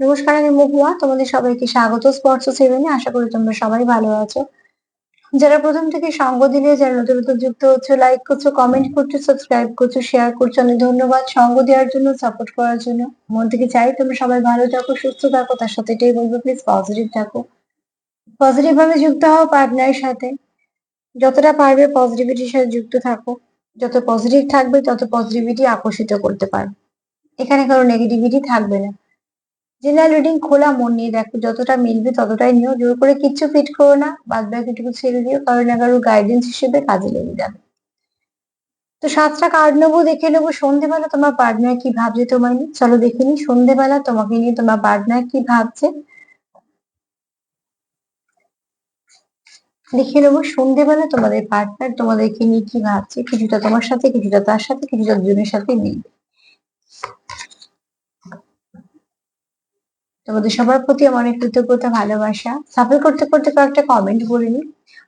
নমস্কার, আমি মহুয়া। তোমাদের সবাইকে স্বাগত স্পর্শ সেভেনে আশা করি তোমরা সবাই ভালো আছো। যারা প্রথম থেকে সঙ্গ দিলে, যারা নতুন নতুন যুক্ত হচ্ছে লাইক করছ কমেন্ট করছ সাবস্ক্রাইব করছ শেয়ার করছ, অনেক ধন্যবাদ সঙ্গ দেওয়ার জন্য সাপোর্ট করার জন্য। মন থেকে চাই তোমরা সবাই ভালো থাকো, সুস্থ থাকো। তার সাথে এটাই বলব প্লিজ পজিটিভ থাকো। পজিটিভ ভাবে যুক্ত হও পার্টনারের সাথে। যতটা পারবে পজিটিভিটির সাথে যুক্ত থাকো। যত পজিটিভ থাকবে, তত পজিটিভিটি আকর্ষিত করতে পারবে এখানে কারও নেগেটিভিটি থাকবে না। জেনারেল রিডিং খোলা, মন নিয়ে দেখো। যতটা মিলবে ততটাই নিও। জোর করে কিচ্ছু ফিট করো না। বাদ বাকিটুকু ছেড়ে দিও। কারণ কারও গাইডেন্স হিসেবে কাজে লেগে যাবে। তো সাতটা কার্ড নেব, দেখে নেব। সন্ধেবেলা তোমার পার্টনার কি ভাবছে তোমায় নিয়ে? চলো দেখে নি সন্ধেবেলা তোমাকে নিয়ে তোমার পার্টনার কি ভাবছে? দেখে নেব। সন্ধেবেলা তোমাদের পার্টনার তোমাদেরকে নিয়ে কি ভাবছে? কিছুটা তোমার সাথে, কিছুটা তার সাথে, কিছুটা দুজনের সাথে মিলবে। তোমাদের সবার প্রতি আমার অনেক কৃতজ্ঞতা, ভালোবাসা। সাফল করতে করতে কয়েকটা কমেন্ট বলে নি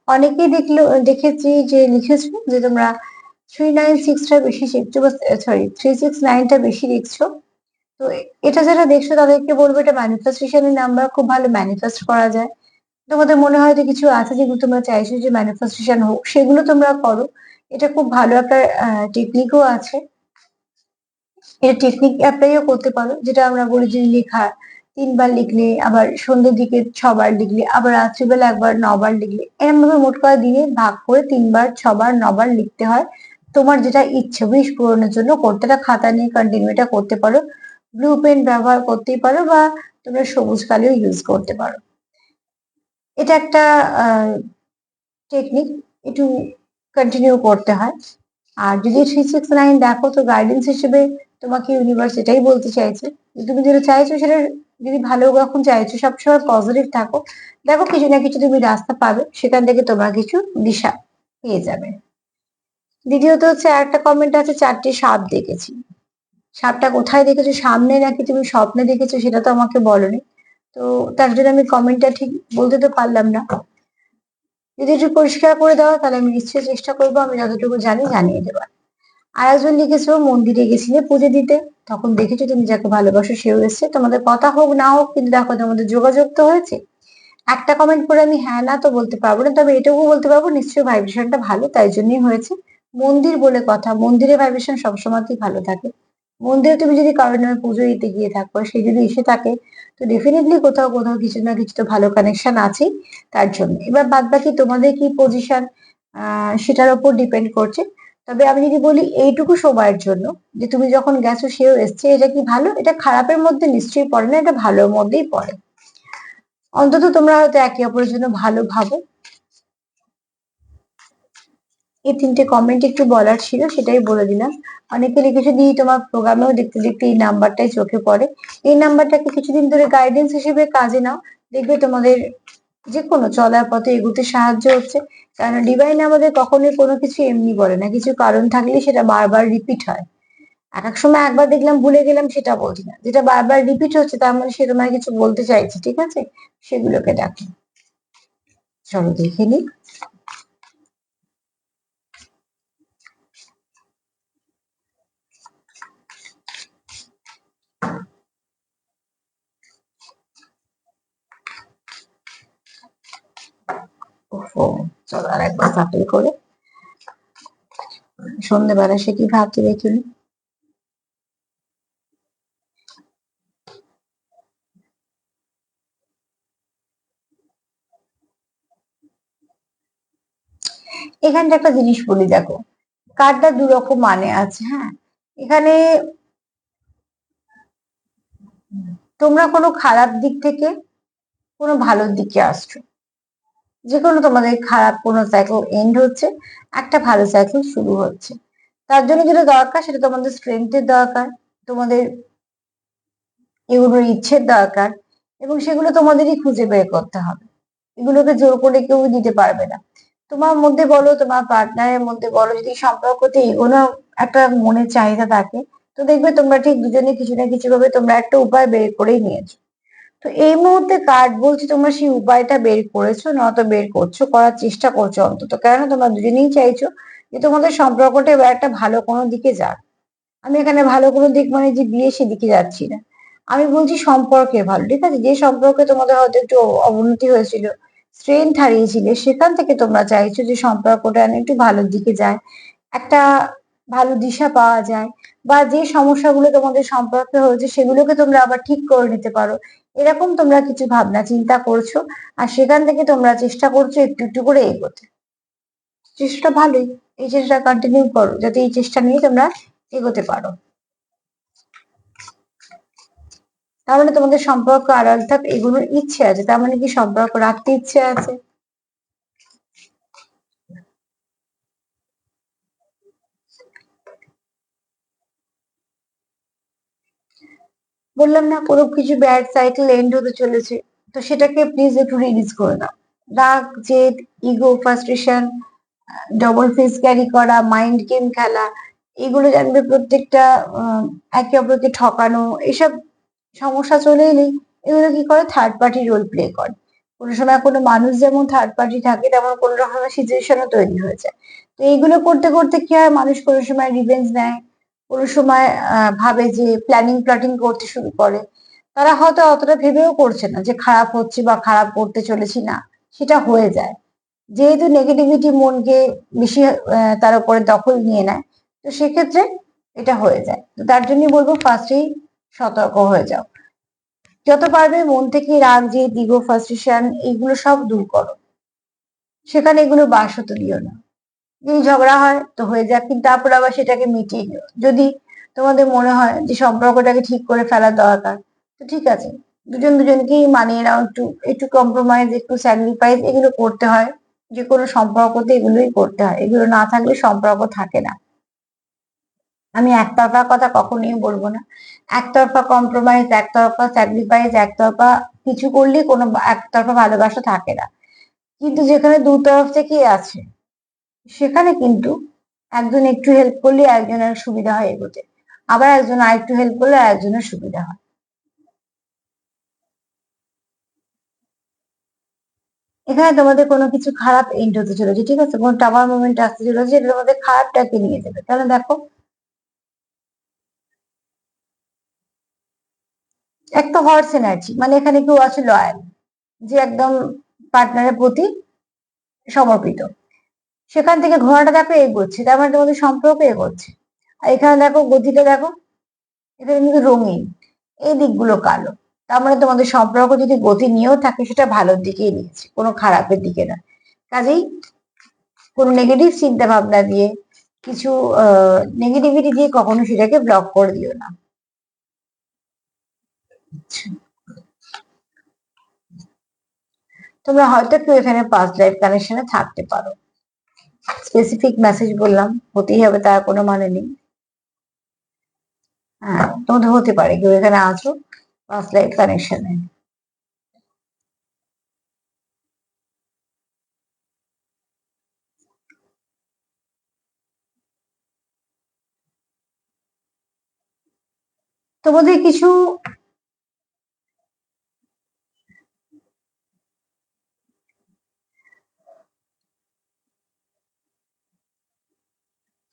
অনেকেই দেখল, দেখেছি যে লিখেছো যে তোমরা থ্রি নাইন সিক্সটা বেশি শিখছো বা সরি থ্রি সিক্স নাইনটা বেশি দেখছ। তো এটা যারা দেখছ তাদেরকে বলব এটা ম্যানিফেস্টেশনের নাম্বার খুব ভালো ম্যানিফেস্ট করা যায়। তোমাদের মনে হয় যে কিছু আছে যেগুলো তোমরা চাইছো যে ম্যানিফেস্টেশন হোক, সেগুলো তোমরা করো। এটা খুব ভালো একটা টেকনিকও আছে। এটা টেকনিক অ্যাপ্লাইও করতে পারো, যেটা আমরা বলি যে লেখা তিনবার লিখলে, আবার সন্ধ্যের দিকে ছবার লিখলে, আবার রাত্রিবেলা একবার নবার লিখলে এরকম ভাবে মোট করা দিনে ভাগ করে তিনবার, ছবার, নবার লিখতে হয়। তোমার যেটা ইচ্ছে উইশ পূরণের জন্য করতে খাতা নিয়ে কন্টিনিউ এটা করতে পারো। ব্লু পেন ব্যবহার করতেই পারো বা তোমরা সবুজ কালিও ইউজ করতে পারো। এটা একটা টেকনিক একটু কন্টিনিউ করতে হয়। আর যদি থ্রি সিক্স নাইন দেখো, তো গাইডেন্স হিসেবে তোমাকে ইউনিভার্স এটাই বলতে চাইছে। তুমি যেটা চাইছো সেটা যদি ভালো এখন চাইছো, সবসময় পজিটিভ থাকো। দেখো কিছু না কিছু তুমি রাস্তা পাবে, সেখান থেকে তোমার কিছু দিশা পেয়ে যাবে। দ্বিতীয়ত হচ্ছে একটা কমেন্ট আছে, চারটি সাপ দেখেছি। সাপটা কোথায় দেখেছ? সামনে নাকি তুমি স্বপ্নে দেখেছ? সেটা তো আমাকে বলনি। তো তার জন্য আমি কমেন্টটা ঠিক বলতে তো পারলাম না। যদি একটু পরিষ্কার করে দাও, তাহলে আমি নিশ্চয়ই চেষ্টা করব, আমি যতটুকু জানি জানিয়ে দেবার। আর একজন লিখেছো মন্দিরে গেছিলে পুজো দিতে। তখন দেখেছ তুমি যাকে ভালোবাসো, সেও এসছে। তোমাদের কথা হোক, না হোক, কিন্তু দেখো তোমাদের যোগাযোগ তো হয়েছে। একটা কমেন্ট করে আমি হ্যাঁ না তো বলতে পারব না। তবে এটুকু বলতে পারব, নিশ্চয়ই ভাইব্রেশনটা ভালো, তাই জন্যই হয়েছে। মন্দির বলে কথা, মন্দিরে ভাইব্রেশন সবসময়তেই ভালো থাকে। মন্দিরে তুমি যদি কারোর নামে পুজো দিতে গিয়ে থাকো, সে যদি এসে থাকে, তো ডেফিনেটলি কোথাও কোথাও কিছু না কিছু তো ভালো কানেকশন আছেই তার জন্য। এবার বাদ বাকি তোমাদের কি পজিশন সেটার উপর ডিপেন্ড করছে। তবে আমি যদি বলি এইটুকু সময়ের জন্য, যে তুমি যখন গেছো সেও এসছে, এটা কি ভালো? এটা খারাপের মধ্যে নিশ্চয়ই পড়ে না, এটা ভালোর মধ্যেই পড়ে। অন্তত তোমরা হয়তো একে অপরের জন্য ভালো ভাবো। এই তিনটে কমেন্ট একটু বলার ছিল, সেটাই বলে দিলাম। অনেকে লিখেছে দিয়ে তোমার প্রোগ্রামেও দেখতে দেখতে এই নাম্বারটাই চোখে পড়ে। এই নাম্বারটাকে কিছুদিন ধরে গাইডেন্স হিসেবে কাজে নাও। দেখবে তোমাদের যে কোনো চলার পথে এগুতে সাহায্য হচ্ছে। কারণ ডিভাইন আমাদের কখনোই কোনো কিছু এমনি বলে না। কিছু কারণ থাকলে সেটা বারবার রিপিট হয়। এক এক সময় একবার দেখলাম, ভুলে গেলাম, সেটা বলছি না। যেটা বারবার রিপিট হচ্ছে, তার মানে সে তোমায় কিছু বলতে চাইছে, ঠিক আছে? সেগুলোকে দেখো। চলো দেখে নি চলো আর একবার সাফল করে। সন্ধ্যেবেলা সে কি ভাবছে দেখুন এখানটা একটা জিনিস বলি, দেখো কার্ডটা দু রকম মানে আছে হ্যাঁ? এখানে তোমরা কোনো খারাপ দিক থেকে কোনো ভালোর দিকে আসছো। যে কোনো তোমাদের খারাপ কোনো সাইকেল এন্ড হচ্ছে, একটা ভালো সাইকেল শুরু হচ্ছে। তার জন্য যেটা দরকার সেটা তোমাদের স্ট্রেংথের দরকার, তোমাদের এগুলোর ইচ্ছের দরকার, এবং সেগুলো তোমাদেরই খুঁজে বের করতে হবে। এগুলোকে জোর করে কেউ দিতে পারবে না। তোমার মধ্যে বলো, তোমার পার্টনারের মধ্যে বলো, যদি সম্পর্কতে এগোনো একটা মনে চাহিদা থাকে, তো দেখবে তোমরা ঠিক দুজনে কিছু না কিছু ভাবে তোমরা একটা উপায় বের করেই নিয়েছো। তো এই মুহূর্তে কার্ড বলছি তোমরা সেই উপায়টা বের করেছ, নয়তো বের করছ, করার চেষ্টা করছ অন্তত। কেন তোমরা দুজনেই চাইছো যে তোমাদের সম্পর্কটা এবার একটা ভালো কোনো দিকে যাক। আমি এখানে ভালো কোনো দিক মানে যে বিয়ে সেদিকে যাচ্ছি না। আমি বলছি সম্পর্কে ভালো, ঠিক আছে? যে সম্পর্কে তোমাদের হয়তো একটু অবনতি হয়েছিল স্ট্রেংথ হারিয়েছিলে, সেখান থেকে তোমরা চাইছো যে সম্পর্কটা একটু ভালোর দিকে যায়, একটা ভালো দিশা পাওয়া যায়, বা যে সমস্যাগুলো তোমাদের সম্পর্কে হয়েছে সেগুলোকে তোমরা আবার ঠিক করে নিতে পারো। এরকম তোমরা কিছু ভাবনা চিন্তা করছ, আর সেখান থেকে তোমরা চেষ্টা করছ একটু একটু করে এগোতে। চেষ্টা ভালোই, এই চেষ্টা কন্টিনিউ করো, যাতে এই চেষ্টা নিয়ে তোমরা এগোতে পারো। তার মানে তোমাদের সম্পর্ক আর অর্থাৎ এগোনোর ইচ্ছে আছে, তার মানে কি সম্পর্ক রাখতে ইচ্ছে আছে? বললাম না, কোনো কিছু ব্যাড সাইকেল এন্ড হতে চলেছে। তো সেটাকে প্লিজ একটু রিলিজ করে দাও। রাগ, জেদ ego frustration double face carry করা মাইন্ড গেম খেলা, এগুলো জানবে প্রত্যেকটা একে অপরকে ঠকানো, এসব সমস্যা চলে এলেই এগুলো কি করে? থার্ড পার্টি রোল প্লে করে। কোনো সময় কোনো মানুষ যেমন থার্ড পার্টি থাকে, তেমন কোনো রকমের সিচুয়েশনও তৈরি হয়ে যায়। তো এইগুলো করতে করতে কি হয়? মানুষ কোনো সময় রিভেঞ্জ নেয়। কোনো সময় ভাবে যে প্ল্যানিং প্লটিং করতে শুরু করে। তারা হয়তো অতটা ভেবেও করছে না যে খারাপ হচ্ছে বা খারাপ করতে চলেছি না, সেটা হয়ে যায়। যেহেতু নেগেটিভিটি মনকে বেশি তার উপরে দখল নিয়ে নেয়, তো সেক্ষেত্রে এটা হয়ে যায়। তো তার জন্যই বলব ফার্স্টেই সতর্ক হয়ে যাও। যত পারবে মন থেকে রাগ যে দিগো ফার্স্টেশন এইগুলো সব দূর করো। সেখানে এগুলো বাস হতে দিও না। যদি ঝগড়া হয় তো হয়ে যাক, কিন্তু তারপর আবার সেটাকে মিটিয়ে নিও যদি তোমাদের মনে হয় যে সম্পর্কটাকে ঠিক করে ফেলা দরকার, তো ঠিক আছে। দুজন দুজনকেই মানিয়ে নাও, একটু একটু কম্প্রোমাইজ একটু স্যাক্রিফাইস এগুলো করতে হয়। যে কোনো সম্পর্কতে এগুলোই করতে হয়। এগুলো না থাকলে সম্পর্ক থাকে না। আমি একতরফা কথা কখনোই বলব না। একতরফা কম্প্রোমাইজ একতরফা স্যাক্রিফাইস একতরফা কিছু করলে কোনো একতরফা ভালোবাসা থাকে না। কিন্তু যেখানে দুতরফ থেকেই আছে সেখানে কিন্তু একজন একটু হেল্প করলে একজনের সুবিধা হয় এগোতে আবার একজন আর একটু হেল্প করলে একজনের সুবিধা হয়। এখানে তোমাদের কোনো কিছু খারাপ এন্ড হতে চলেছে, ঠিক আছে? কোনো টাওয়ার মুভমেন্ট আসতে চলেছে, এটা তোমাদের খারাপটাকে নিয়ে যাবে। তাহলে দেখো একটা হর্স এনার্জি মানে এখানে কেউ আছে লয়াল যে একদম পার্টনারের প্রতি সমর্পিত। সেখান থেকে ঘোড়াটা দেখো এগোচ্ছে, তার মানে তোমাদের সম্পর্ক এগোচ্ছে। আর এখানে দেখো গতিটা দেখো এখানে কিন্তু রঙিন, এই দিকগুলো কালো। তার মানে তোমাদের সম্পর্ক যদি গতি নিয়েও থাকে, সেটা ভালোর দিকেই নিয়েছে, কোনো খারাপের দিকে না। কাজেই কোনো নেগেটিভ চিন্তা ভাবনা দিয়ে, কিছু নেগেটিভিটি দিয়ে কখনো সেটাকে ব্লক করে দিও না। তোমরা হয়তো কেউ এখানে পাঁচ লাইফ কানেকশনে থাকতে পারো। স্পেসিফিক মেসেজ বললাম, হতেই হবে, তার কোনো মানে নেই। হ্যাঁ তোমাদের হতে পারে, কেউ এখানে আছো, পাঁচ লাইফ কানেকশনে তোমাদের কিছু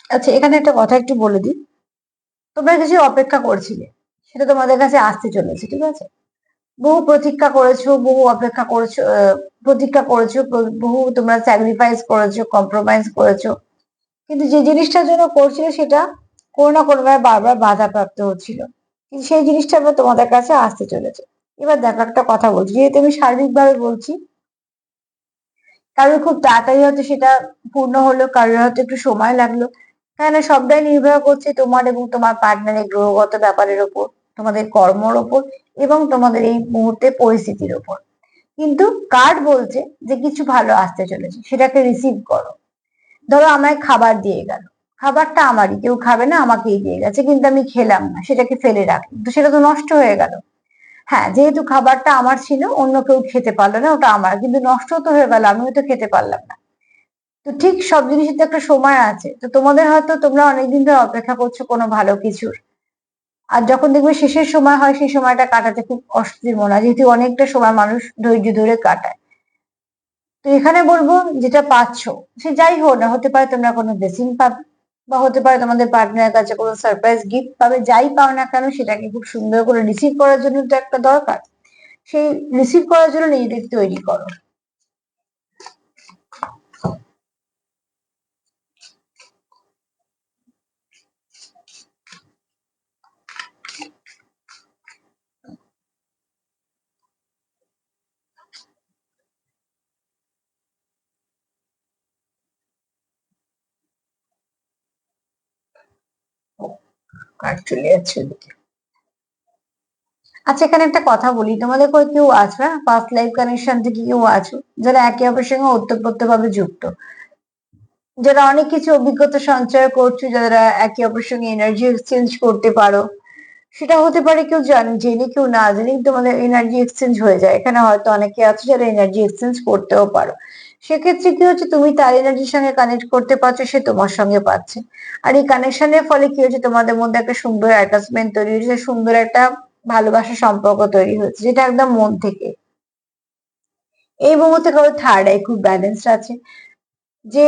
আচ্ছা এখানে একটা কথা একটু বলে দিই। তোমরা কিছু অপেক্ষা করছিলে, সেটা তোমাদের কাছে আসতে চলেছে, ঠিক আছে? বহু প্রতীক্ষা করেছ, বহু অপেক্ষা করেছ প্রতীক্ষা করেছ বহু তোমরা স্যাক্রিফাইস করেছ কম্প্রোমাইজ করেছ। কিন্তু যে জিনিসটার জন্য করছিলে সেটা কোনো না কোনো ভাবে বারবার বাধা প্রাপ্ত হচ্ছিল। কিন্তু সেই জিনিসটা এবার তোমাদের কাছে আসতে চলেছে। এবার দেখো একটা কথা বলছি, যেহেতু আমি সার্বিকভাবে বলছি, কারোর খুব তাড়াতাড়ি হয়তো সেটা পূর্ণ হলো, কারোর হয়তো একটু সময় লাগল এখানে সবটাই নির্ভর করছে তোমার এবং তোমার পার্টনারের গ্রহগত ব্যাপারের ওপর, তোমাদের কর্মর ওপর এবং তোমাদের এই মুহূর্তে পরিস্থিতির ওপর। কিন্তু কার্ড বলছে যে কিছু ভালো আসতে চলেছে, সেটাকে রিসিভ করো। ধরো আমায় খাবার দিয়ে গেল, খাবারটা আমারই, কেউ খাবে না, আমাকেই দিয়ে গেছে, কিন্তু আমি খেলাম না, সেটাকে ফেলে রাখি, তো সেটা তো নষ্ট হয়ে গেল। হ্যাঁ যেহেতু খাবারটা আমার ছিল, অন্য কেউ খেতে পারল না, ওটা আমার, কিন্তু নষ্ট তো হয়ে গেল, আমিও তো খেতে পারলাম না। তো ঠিক সব জিনিসের তো একটা সময় আছে। তো তোমাদের হয়তো তোমরা অনেকদিন ধরে অপেক্ষা করছ কোনো ভালো কিছুর। আর যখন দেখবে শেষের সময় হয়, সেই সময়টা কাটাতে খুব অস্থির মনে হয়, যেহেতু অনেকটা সময় মানুষ ধৈর্য ধরে কাটায়। তো এখানে বলব যেটা পাচ্ছ, সে যাই হোক না, হতে পারে তোমরা কোনো ব্লেসিং পাবে, বা হতে পারে তোমাদের পার্টনারের কাছে কোনো সারপ্রাইজ গিফট পাবে, যাই পাও না কেন, সেটাকে খুব সুন্দর করে রিসিভ করার জন্য তো একটা দরকার। সেই রিসিভ করার জন্য নিজেদেরকে তৈরি করো। কার্ড চলে যাচ্ছে ওদিকে আচ্ছা এখানে একটা কথা বলি। তোমাদের করে কেউ আছে? না ফার্স্ট লাইফ কানেকশন থেকে কেউ আছো? যারা একে অপরের সঙ্গে ওতপ্রোত ভাবে যুক্ত। যারা অনেক কিছু অভিজ্ঞতা সঞ্চয় করছ, যারা একে অপরের সঙ্গে এনার্জি এক্সচেঞ্জ করতে পারো। সেটা হতে পারে কেউ জান, জেনে কেউ না জেনে তোমাদের এনার্জি এক্সচেঞ্জ হয়ে যায়। এখানে হয়তো অনেকে আছে যারা এনার্জি এক্সচেঞ্জ করতেও পারো। সেক্ষেত্রে কি হচ্ছে, তুমি তার এনার্জির সঙ্গে কানেক্ট করতে পারছ, সে তোমার সঙ্গে পাচ্ছে। আর এই কানেকশনের ফলে কি হচ্ছে, তোমাদের মধ্যে একটা সুন্দর অ্যাটাচমেন্ট তৈরি হয়েছে, সুন্দর একটা ভালোবাসার সম্পর্ক তৈরি হয়েছে, যেটা একদম মন থেকে। এই মুহূর্তে কারও থার্ড আই খুব ব্যালেন্স আছে। যে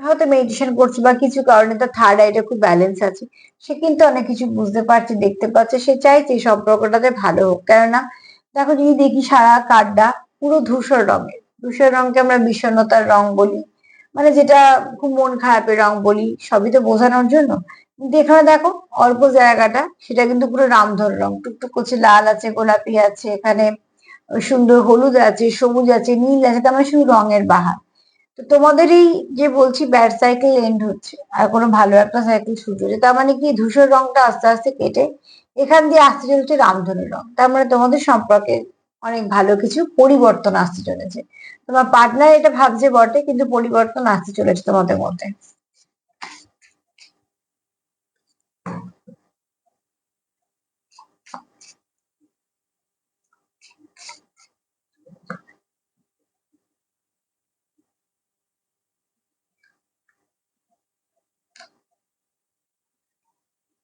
হয়তো মেডিটেশন করছে বা কিছু কারণে তার থার্ড আইটা খুব ব্যালেন্স আছে, সে কিন্তু অনেক কিছু বুঝতে পারছে, দেখতে পাচ্ছে সে চাইছে এই সম্পর্কটাতে ভালো হোক। কেননা, দেখো যদি দেখি সারা কার্ডটা পুরো ধূসর রঙের। ধূসর রংকে আমরা বিষণ্ণতার রং বলি। মানে যেটা খুব মন খারাপের রং বলি, সবই তো বোঝানোর জন্য। কিন্তু এখানে দেখো, অল্প জায়গাটা, সেটা কিন্তু পুরো রামধর রং। টুকটুক করছে, লাল আছে, গোলাপি আছে, এখানে সুন্দর হলুদ আছে, সবুজ আছে, নীল আছে, তার মানে শুধু রঙের বাহার। তো তোমাদের এই যে বলছি, ব্যাড সাইকেল এন্ড হচ্ছে, আর কোনো ভালো একটা সাইকেল শুরু হচ্ছে। তার মানে কি, ধূসর রংটা আস্তে আস্তে কেটে এখান দিয়ে আসতে চলছে রামধনুর রং। তার মানে তোমাদের সম্পর্কে অনেক ভালো কিছু পরিবর্তন আসতে চলেছে। তোমার পার্টনার এটা ভাবছে বটে, কিন্তু পরিবর্তন আসতে চলেছে তোমাদের মধ্যে।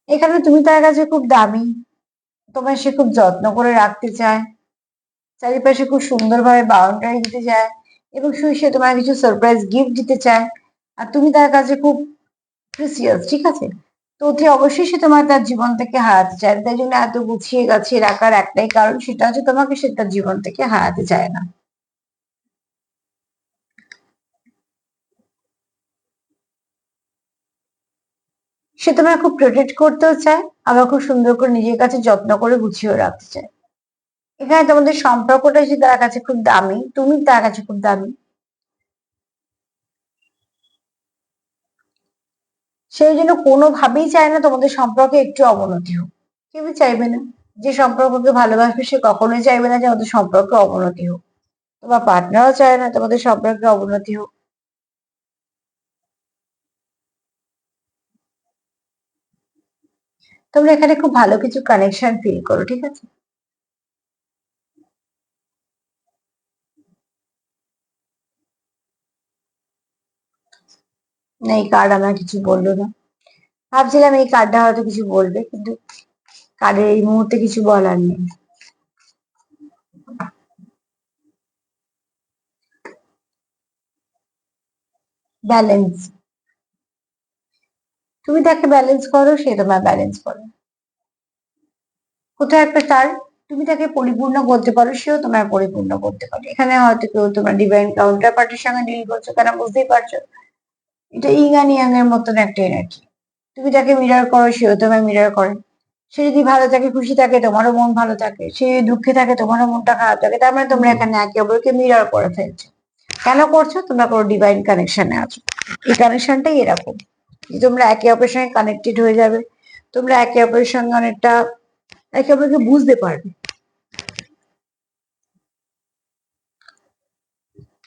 এখানে তুমি তার কাছে খুব দামি, তোমায় সে খুব যত্ন করে রাখতে চায়। চারিপাশে খুব সুন্দরভাবে বাউন্ডারি দিতে চায় এবং সে তোমার কিছু সারপ্রাইজ গিফট দিতে চায়। আর তুমি তার কাছে খুব প্রিসিয়াস ঠিক আছে? তো অতি অবশ্যই সে তোমার তার জীবন থেকে হারাতে চায়। তাই জন্য এত গুছিয়ে গাছিয়ে রাখার একটাই কারণ সেটা হচ্ছে তোমাকে সে তার জীবন থেকে হারাতে চায় না। সে তোমায় খুব প্রোটেক্ট করতেও চায়, আবার খুব সুন্দর করে নিজের কাছে যত্ন করে গুছিয়েও রাখতে চায়। এখানে তোমাদের সম্পর্কটা যে তার কাছে খুব দামি, তুমি তার কাছে খুব দামি। সেই জন্য কোনোভাবেই চায় না তোমাদের সম্পর্কে একটু অবনতি হোক। কেউ চাইবে না? যে সম্পর্ককে ভালোবাসবে, সে কখনোই চাইবে না যে আমাদের সম্পর্কে অবনতি হোক। তোমার পার্টনারও চায় না তোমাদের সম্পর্কে অবনতি হোক। তোমরা এখানে খুব ভালো কিছু কানেকশন ফিল করো, ঠিক আছে? না, এই কার্ড আমার কিছু বলল না। ভাবছিলাম এই কার্ডটা হয়তো কিছু বলবে, কিন্তু কার্ডের এই মুহূর্তে কিছু বলার নেই। ব্যালেন্স তুমি তাকে ব্যালেন্স করো, সে তোমার ব্যালেন্স করে। কোথাও একটা তার তুমি তাকে পরিপূর্ণ করতে পারো, সেও তোমার পরিপূর্ণ করতে পারে। এখানে হয়তো কেউ তোমার ডিভাইন কাউন্টার পার্টির সঙ্গে ডিল করছ কেন, বুঝতেই পারছ? এটা ইং অ্যান্ড ইয়াং এর মতন একটা এনার্জি তুমি তাকে মিরার করো সেও তোমায় মিরার করে। সে যদি ভালো থাকে খুশি থাকে তোমারও মন ভালো থাকে। সে যদি দুঃখে থাকে তোমারও মনটা খারাপ থাকে। তার মানে তোমরা এখানে একে অপরকে মিরার করে ফেলছো। কেন করছ? তোমরা কোনো ডিভাইন কানেকশনে আছো। এই কানেকশনটাই এরকম। যে তোমরা একে অপরের সঙ্গে কানেক্টেড হয়ে যাবে। তোমরা একে অপরের সঙ্গে অনেকটা একে অপরকে বুঝতে পারবে।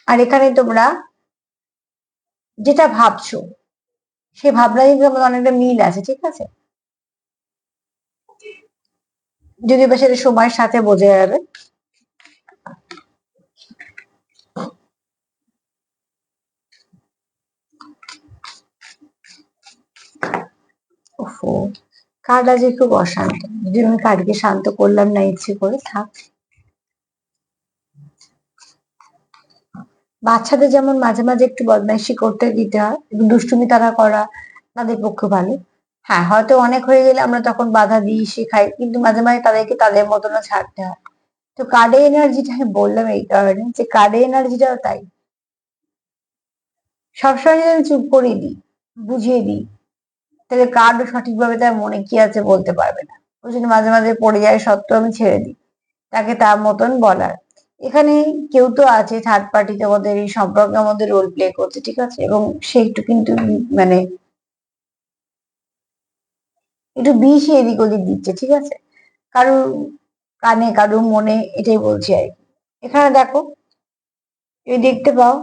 আর এখানে তোমরা যেটা ভাবছ, সে ভাবনা কিন্তু আমাদের অনেকটা মিল আছে, ঠিক আছে? যদি বা সেটা সময়ের সাথে বোঝা যাবে। ওফো কার্ড আজকে খুব অশান্ত। যদি আমি কার্ডকে শান্ত করলাম না ইচ্ছে করে, থাক। বাচ্চাদের যেমন মাঝে মাঝে একটু বদমাইশি করতে দিতে হয় দুষ্টুমি তারা করা তাদের পক্ষে ভালো। হ্যাঁ হয়তো অনেক হয়ে গেলে আমরা তখন বাধা দিই, শেখাই, কিন্তু মাঝে মাঝে তাদেরকে তাদের মতনও ছাড়তে হয়। তো কার্ডে এনার্জিটা আমি বললাম এই কারণে যে কার্ডে এনার্জিটাও তাই। সবসময় যদি চুপ করে দিই, বুঝিয়ে দিই, তাহলে কার্ডও সঠিকভাবে তার মনে কি আছে বলতে পারবে না। ওই জন্য মাঝে মাঝে পড়ে যায় সত্ত্বেও আমি ছেড়ে দিই, তাকে তার মতন বলার। এখানে কেউ তো আছে থার্ড পার্টি তোমাদের এই সম্পর্কের মধ্যে রোল প্লে করছে, ঠিক আছে? এবং সে একটু কিন্তু মানে একটু বিষ এদিক ওদিক দিচ্ছে, ঠিক আছে? কারোর কানে কারোর মনে এটাই বলছি আর কি। এখানে দেখো, তুমি দেখতে পাও,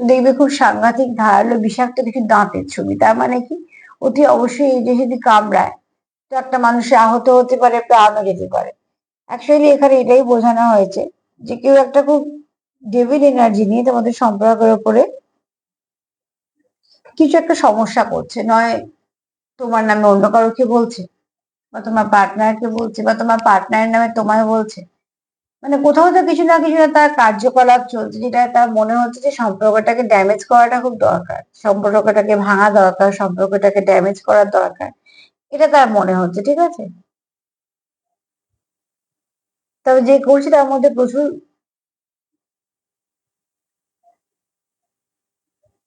দেখবে খুব সাংঘাতিক ধারালো বিষাক্ত কিছু দাঁতের ছবি। তার মানে কি? অতি অবশ্যই এই যে যদি কামড়ায়, তো একটা মানুষের আহত হতে পারে প্রাণও যেতে পারে। অ্যাকচুয়ালি এখানে এটাই বোঝানো হয়েছে যে কেউ একটা খুব ডেভিড এনার্জি নিয়ে তোমাদের সম্পর্কের ওপরে কিছু একটা সমস্যা করছে। নয় তোমার নামে অন্য কারোকে বলছে, বা তোমার পার্টনারকে বলছে, বা তোমার পার্টনারের নামে তোমায় বলছে। মানে কোথাও তো কিছু না কিছু না তার কার্যকলাপ চলছে, যেটা তার মনে হচ্ছে যে সম্পর্কটাকে ড্যামেজ করাটা খুব দরকার। সম্পর্কটাকে ভাঙা দরকার, সম্পর্কটাকে ড্যামেজ করার দরকার। এটা তার মনে হচ্ছে, ঠিক আছে? তবে যে করছি তার মধ্যে প্রচুর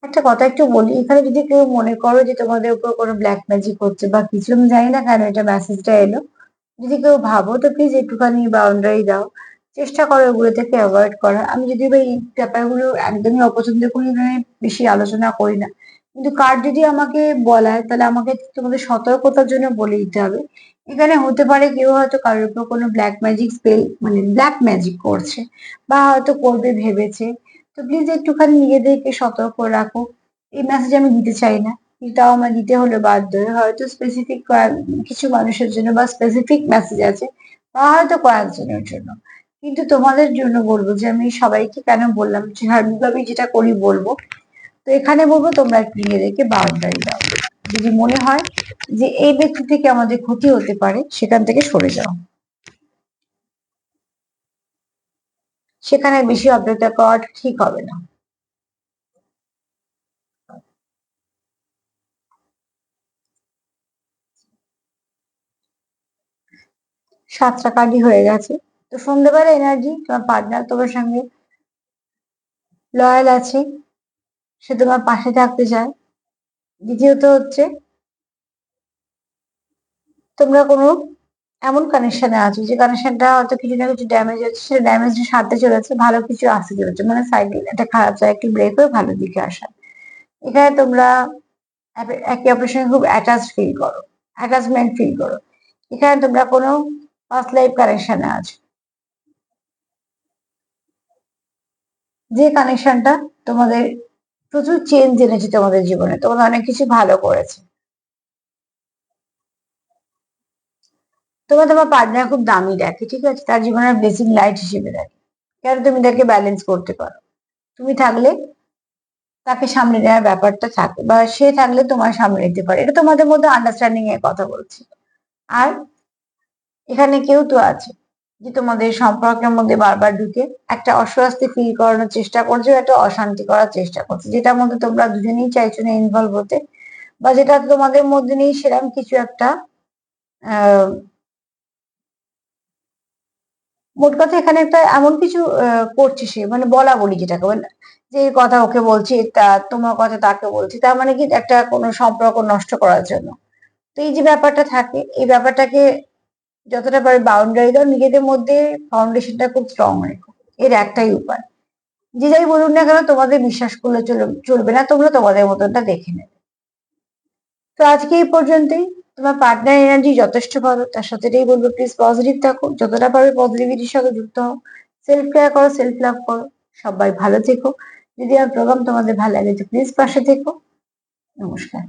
একটা কথা একটু বলি, এখানে যদি কেউ মনে করো যে তোমাদের উপর কোনো ব্ল্যাক ম্যাজিক হচ্ছে বা কিছু, আমি জানি না কেন এটা মেসেজটা এলো, যদি কেউ ভাবো তো প্লিজ একটুখানি বাউন্ডারি দাও, চেষ্টা করো ওগুলো থেকে অ্যাভয়েড করার। আমি যদি এই ব্যাপারগুলো একদমই অপছন্দ করি বেশি আলোচনা করি না কিন্তু কার যদি আমাকে বলায়, তাহলে আমাকে তোমাদের সতর্কতার জন্য বলে দিতে হবে। এখানে হতে পারে কেউ হয়তো কারোর উপর কোনো ব্ল্যাক ম্যাজিক স্পেল মানে ব্ল্যাক ম্যাজিক করছে বা হয়তো করবে ভেবেছে। তো প্লিজ একটুখানি নিজেদেরকে সতর্ক রাখো। এই মেসেজ আমি দিতে চাই না তাও আমার দিতে হলে বাধ্য হয়ে হয়তো স্পেসিফিক কিছু মানুষের জন্য বা স্পেসিফিক মেসেজ আছে, বা হয়তো কয়েকজনের জন্য। কিন্তু তোমাদের জন্য বলব যে আমি সবাইকে কেন বললাম যে হার্বিকভাবে যেটা করি বলব। তো এখানে বলব তোমরা একটু নিজেদেরকে বাউন্ডারি দাও। যদি মনে হয় যে এই ব্যক্তি থেকে আমাদের ক্ষতি হতে পারে, সেখান থেকে সরে যাও। সেখানে বেশি অপেক্ষা করাটা ঠিক হবে না। সাতটা কার্ডই হয়ে গেছে। তো সন্ধ্যেবেলা এনার্জি তোমার পার্টনার তোমার সঙ্গে লয়াল আছে। সে তোমার পাশে থাকতে চায়। দ্বিতীয়ত হচ্ছে, তোমরা কোনো এমন কানেকশনে আছো যে কানেকশনটা হয়তো কিছু না কিছু ড্যামেজ আছে সেটা ড্যামেজ সারতে চলেছে, ভালো কিছু আসতে চলেছে মানে সাইকেল একটা খারাপ সাইকেল ব্রেক হয়ে ভালো দিকে আসা। এখানে তোমরা একে অপরের সঙ্গে খুব অ্যাটাচ ফিল করো অ্যাটাচমেন্ট ফিল করো। এখানে তোমরা কোনো ফার্স্ট লাইফ কানেকশনে আছো। যে কানেকশনটা তোমাদের প্রচুর চেঞ্জ এনেছে তোমাদের জীবনে, তোমাদের অনেক কিছু ভালো করেছে। তোমার তোমার পার্টনার খুব দামি দেখে, ঠিক আছে? তার জীবনের বেসিক লাইট হিসেবে দেখে। কেন তুমি তাকে ব্যালেন্স করতে পারো? তুমি থাকলে তাকে সামনে নেওয়ার ব্যাপারটা থাকে, বা সে থাকলে তোমার সামনে নিতে পারে। এটা তোমাদের মধ্যে আন্ডারস্ট্যান্ডিং এর কথা বলছি। আর এখানে কেউ তো আছে। যে তোমাদের সম্পর্কের মধ্যে বারবার ঢুকে একটা অস্বস্তি ফিল করানোর চেষ্টা করছ, একটা অশান্তি করার চেষ্টা করছ। যেটার মধ্যে তোমরা দুজনেই চাইছো না ইনভলভ হতে, বা যেটা তোমাদের মধ্যে নেই সেরকম কিছু একটা মোট কথা এখানে একটা এমন কিছু করছে সে মানে বলা বলি যেটাকে বলে যে কথা ওকে বলছি, তা তোমার কথা তাকে বলছি, তার মানে কি একটা কোনো সম্পর্ক নষ্ট করার জন্য। তো এই যে ব্যাপারটা থাকে, এই ব্যাপারটাকে যতটা পারে বাউন্ডারি দাও, নিজেদের মধ্যে ফাউন্ডেশনটা খুব স্ট্রং রেখো এর একটাই উপায়। যে যাই বলুন না কেন, তোমাদের বিশ্বাস করলে চলবে না, তোমরা তোমাদের মতনটা দেখে নেবে। তো আজকে এই পর্যন্তই। তোমার পার্টনার এনার্জি যথেষ্ট ভালো, তার সাথে এটাই বলব প্লিজ পজিটিভ থাকো। যতটা পারবে পজিটিভিটির সাথে যুক্ত হও। সেলফ কেয়ার করো সেলফ লাভ করো। সবাই ভালো থেকো। যদি আমার প্রোগ্রাম তোমাদের ভালো লাগে, তো প্লিজ পাশে থেকো। নমস্কার।